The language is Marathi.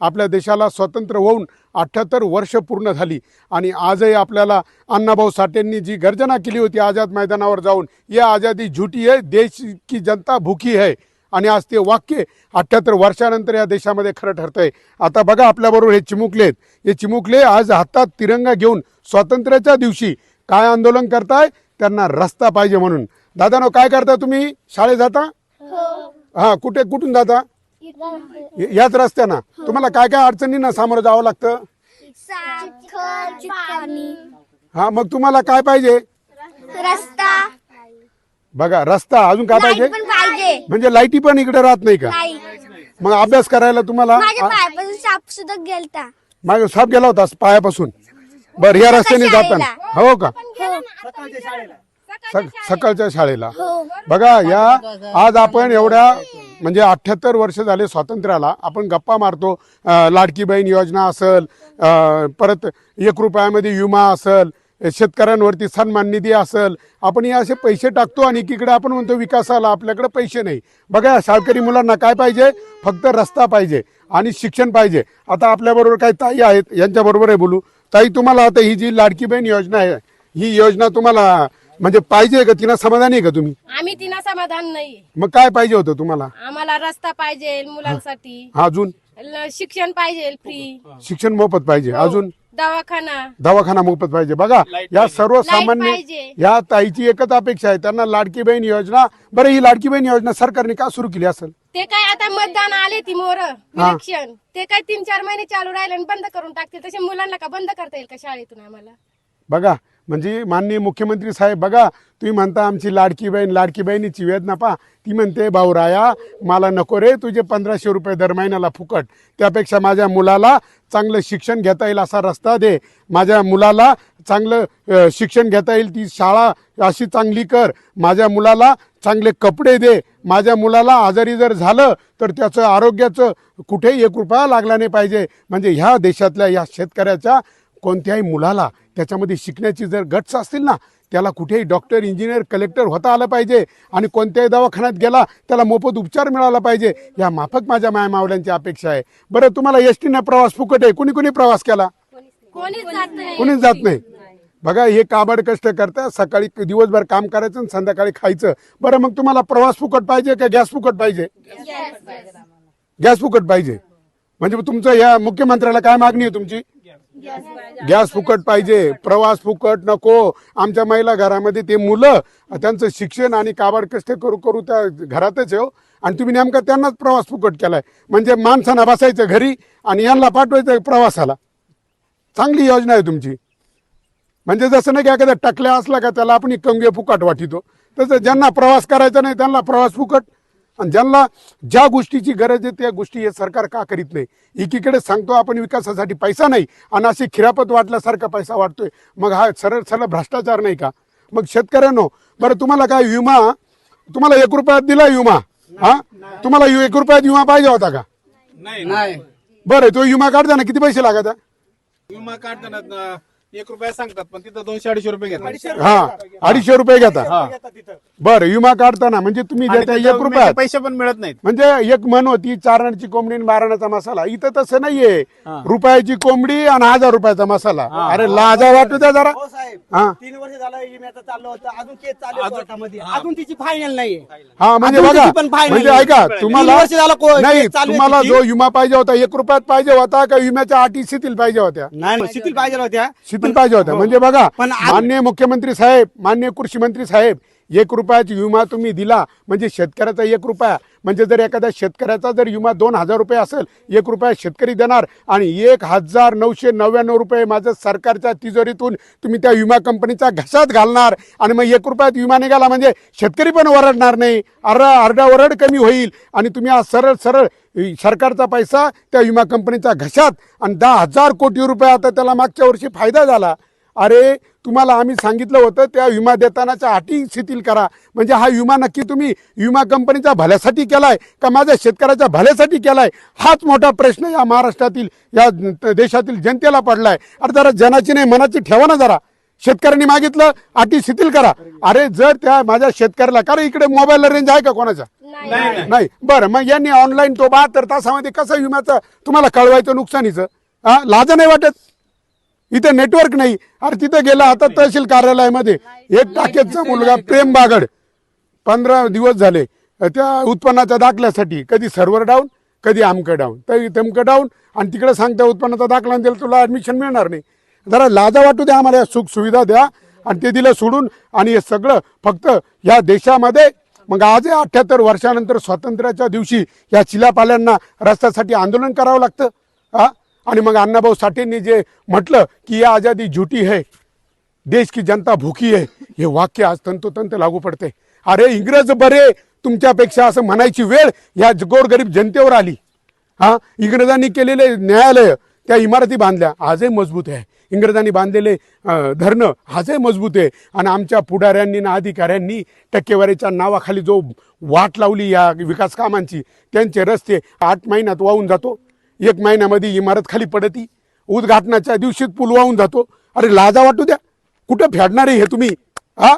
आपल्या देशाला स्वतंत्र होऊन अठ्ठ्याहत्तर वर्ष पूर्ण झाली. आणि आजही आपल्याला अण्णाभाऊ साठेंनी जी गर्जना केली होती आझाद मैदानावर जाऊन या आझादी झुटी है देश की जनता भूकी है आणि आज ते वाक्य अठ्ठ्याहत्तर वर्षानंतर या देशामध्ये खरं ठरतंय. आता बघा आपल्याबरोबर हे चिमुकले आहेत. हे चिमुकले आज हातात तिरंगा घेऊन स्वातंत्र्याच्या दिवशी काय आंदोलन करताय? त्यांना रस्ता पाहिजे म्हणून. दादानो काय करता तुम्ही? शाळेत जाता? हा कुठे कुठून जाता? याच रस्त्यानं. तुम्हाला काय काय अडचणींना सामोरं जावं लागतं? हा मग तुम्हाला काय पाहिजे? रस्ता. बघा रस्ता अजून काय पाहिजे? लाइट पण पाहिजे. म्हणजे लाईटी पण इकडे राहत नाही का? नाही. मग अभ्यास करायला तुम्हाला साप सुद्धा गेलता. मागे साप गेला होता पायापासून. बर या रस्त्याने जाताना हो का? सक- सकाळच्या शाळेला. बघा या आज आपण एवढ्या म्हणजे अठ्ठ्याहत्तर वर्ष झाले स्वातंत्र्याला. आपण गप्पा मारतो लाडकी बहीण योजना असेल परत एक रुपयामध्ये विमा असेल शेतकऱ्यांवरती सन्मान निधी असेल आपण हे असे पैसे टाकतो आणि एकीकडे आपण म्हणतो विकासाला आपल्याकडे पैसे नाही. बघा शाळकरी मुलांना काय पाहिजे? फक्त रस्ता पाहिजे आणि शिक्षण पाहिजे. आता आपल्याबरोबर काही ताई आहेत यांच्याबरोबर आहे बोलू. ताई तुम्हाला आता ही जी लाडकी बहीण योजना आहे ही योजना तुम्हाला म्हणजे पाहिजे का? तिला समाधानी आहे का तुम्ही? आम्ही तिना समाधान नाही मग काय पाहिजे होतं तुम्हाला? आम्हाला रस्ता पाहिजे मुलांसाठी. अजून? ल- शिक्षण पाहिजे फ्री शिक्षण मोफत पाहिजे. अजून? दवाखाना. दवाखाना मोफत पाहिजे. बघा या सर्वसामान्य पाहिजे. या ताईची एकच अपेक्षा आहे. त्यांना लाडकी बहीण योजना बरं ही लाडकी बहीण योजना सरकारने का सुरू केली असेल? ते काय आता मतदान आले ती मोर इलेक्शन. ते काय तीन चार महिने चालू राहिले आणि बंद करून टाकतील. तसे मुलांना का बंद करता येईल का शाळेतून आम्हाला? बघा म्हणजे माननीय मुख्यमंत्री साहेब बघा तुम्ही म्हणता आमची लाडकी बहीण लाडकी बहिणीची वेदना पा ती म्हणते भाऊराया मला नको रे तुझे पंधराशे रुपये दर महिन्याला फुकट. त्यापेक्षा माझ्या मुलाला चांगलं शिक्षण घेता येईल असा रस्ता दे. माझ्या मुलाला चांगलं शिक्षण घेता येईल ती शाळा अशी चांगली कर. माझ्या मुलाला चांगले कपडे दे. माझ्या मुलाला आजारी जर झालं तर त्याचं आरोग्याचं कुठेही एक रुपया लागला नाही पाहिजे. म्हणजे ह्या देशातल्या या शेतकऱ्याच्या कोणत्याही मुलाला त्याच्यामध्ये शिकण्याची जर गट्स असतील ना त्याला कुठेही डॉक्टर इंजिनियर कलेक्टर होता आलं पाहिजे आणि कोणत्याही दवाखान्यात गेला त्याला मोफत उपचार मिळाला पाहिजे या माफक माझ्या माया मावल्यांची अपेक्षा आहे. बरं तुम्हाला एस टीनं प्रवास फुकट आहे. कुणी कुणी प्रवास केला? कोणीच जात नाही. कुणीच जात नाही. बघा हे काबाड कष्ट करता सकाळी दिवसभर काम करायचं आणि संध्याकाळी खायचं. बरं मग तुम्हाला प्रवास फुकट पाहिजे का गॅस फुकट पाहिजे? गॅस फुकट पाहिजे. म्हणजे तुमचं या मुख्यमंत्र्याला काय मागणी आहे तुमची? गॅस फुकट पाहिजे प्रवास फुकट नको. आमच्या महिला घरामध्ये ते मुलं त्यांचं शिक्षण आणि काबाड कष्ट करू करू त्या घरातच आहे हो. आणि तुम्ही नेमका त्यांनाच प्रवास फुकट केलाय. म्हणजे माणसांना बसायचं घरी आणि यांना पाठवायचं प्रवासाला. चांगली योजना आहे तुमची. म्हणजे जसं नाही की एखाद्या टकल्या असला का त्याला आपण कंगे फुकट वाटितो. तसं ज्यांना प्रवास करायचा नाही त्यांना प्रवास फुकट आणि ज्यांना ज्या गोष्टीची गरज आहे त्या गोष्टी हे सरकार का करीत नाही? एकीकडे सांगतो आपण विकासासाठी पैसा नाही आणि अशी खिरापत वाटल्यासारखा पैसा वाटतोय मग हा सरळ सरळ भ्रष्टाचार नाही का? मग शेतकऱ्यांनो बरं तुम्हाला काय विमा? तुम्हाला एक रुपयात दिला विमा? हा? तुम्हाला एक रुपयात विमा पाहिजे होता का? नाही. बरं तो विमा काढताना किती पैसे लागत विमा काढताना एक रुपया सांगतात पण तिथं दोनशे अडीचशे रुपये घेतात. हा अडीचशे रुपये घेता बरं विमा काढताना म्हणजे तुम्ही आणि देता त्याच्यावर एक रुपयात. पैसे पण मिळत नाहीत. म्हणजे एक म्हण होती चारणाची कोंबडी आणि बाराण्याचा मसाला. इथं तसं नाहीये. रुपयाची कोंबडी आणि हजार रुपयाचा मसाला. अरे लाजा वाटू द्या जरा. हो साहेब हा. तीन वर्ष झालं विम्याचं चाललं होतं. अजून केस चालू आहे कोर्टामध्ये. अजून तिची फायनल नाहीये. हा म्हणजे अजून बघा तिची पण final म्हणजे नाही. ऐका तीन तुम्हाला वर्ष झालं को- नाही केस चालू आहे तुम्हाला तिची. जो विमा पाहिजे होता एक रुपयात पाहिजे होता का विम्याच्या अटी शिथिल पाहिजे होत्या? नाही नाही, शिथिल पाहिजे होत्या. शिथिल पाहिजे होत्या म्हणजे बघा पण आज- माननीय मुख्यमंत्री साहेब माननीय कृषी मंत्री साहेब एक रुपयाची विमा तुम्ही दिला म्हणजे शेतकऱ्याचा एक रुपया. म्हणजे जर एखाद्या शेतकऱ्याचा जर विमा दोन हजार रुपये असेल एक रुपया शेतकरी देणार आणि एक हजार नऊशे नव्याण्णव रुपये माझं सरकारच्या तिजोरीतून तुम्ही त्या विमा कंपनीचा घशात घालणार आणि मग एक रुपयात विमा निघाला म्हणजे शेतकरी पण ओरडणार नाही. अर्धा अर्धा ओरड कमी होईल आणि तुम्ही आज सरळ सरळ सरकारचा पैसा त्या विमा कंपनीचा घशात आणि दहा हजार कोटी रुपये आता त्याला मागच्या वर्षी फायदा झाला. अरे तुम्हाला आम्ही सांगितलं होतं त्या विमा देतानाच्या अटी शिथिल करा. म्हणजे हा विमा नक्की तुम्ही विमा कंपनीच्या भल्यासाठी केलाय का माझ्या शेतकऱ्याच्या भल्यासाठी केलाय? हाच मोठा प्रश्न या महाराष्ट्रातील या देशातील जनतेला पडलाय. अरे जरा जनाची नाही मनाची ठेवा ना जरा. शेतकऱ्यांनी मागितलं अटी शिथिल करा. अरे जर त्या माझ्या शेतकऱ्याला कारण इकडे मोबाईलला रेंज आहे का कोणाचा? नाही नाही. नाही नाही. बरं मग यांनी ऑनलाईन तो बहात्तर तासामध्ये कसं विम्याचं तुम्हाला कळवायचं नुकसानीचं? हा लाज नाही वाटत? इथं नेटवर्क नाही. अरे तिथं गेला आता तहसील कार्यालयामध्ये. एक टाकेचा मुलगा प्रेम बागड. पंधरा दिवस झाले. त्या उत्पन्नाच्या दाखल्यासाठी कधी सर्व्हर डाऊन कधी आमकं डाऊन तर तमकं डाऊन आणि तिकडे सांगता उत्पन्नाचा दाखला दिला तुला ॲडमिशन मिळणार नाही. जरा लाजा वाटू द्या आम्हाला या सुख सुविधा द्या आणि ते दिलं सोडून आणि हे सगळं फक्त या देशामध्ये. मग आज अठ्याहत्तर वर्षानंतर स्वातंत्र्याच्या दिवशी या चिलापाल्यांना रस्त्यासाठी आंदोलन करावं लागतं. हा? आणि मग अण्णाभाऊ साठेंनी जे म्हटलं की या आजादी झुटी है देश की जनता भूकी आहे हे वाक्य आज तंतोतंत लागू पडते. अरे इंग्रज बरे तुमच्यापेक्षा असं म्हणायची वेळ या गोरगरीब जनतेवर आली. हा इंग्रजांनी केलेले न्यायालय त्या इमारती बांधल्या आजही मजबूत आहे. इंग्रजांनी बांधलेले धरणं आजही मजबूत आहे. आणि आमच्या पुढाऱ्यांनी ना अधिकाऱ्यांनी टक्केवारीच्या नावाखाली जो वाट लावली या विकास कामांची त्यांचे रस्ते आठ महिन्यात वाहून जातो. एक महिन्यामध्ये इमारत खाली पडती. उद्घाटनाच्या दिवशीच पूल वाहून जातो. अरे लाजा वाटू द्या. कुठं फेडणार आहे हे तुम्ही? हा?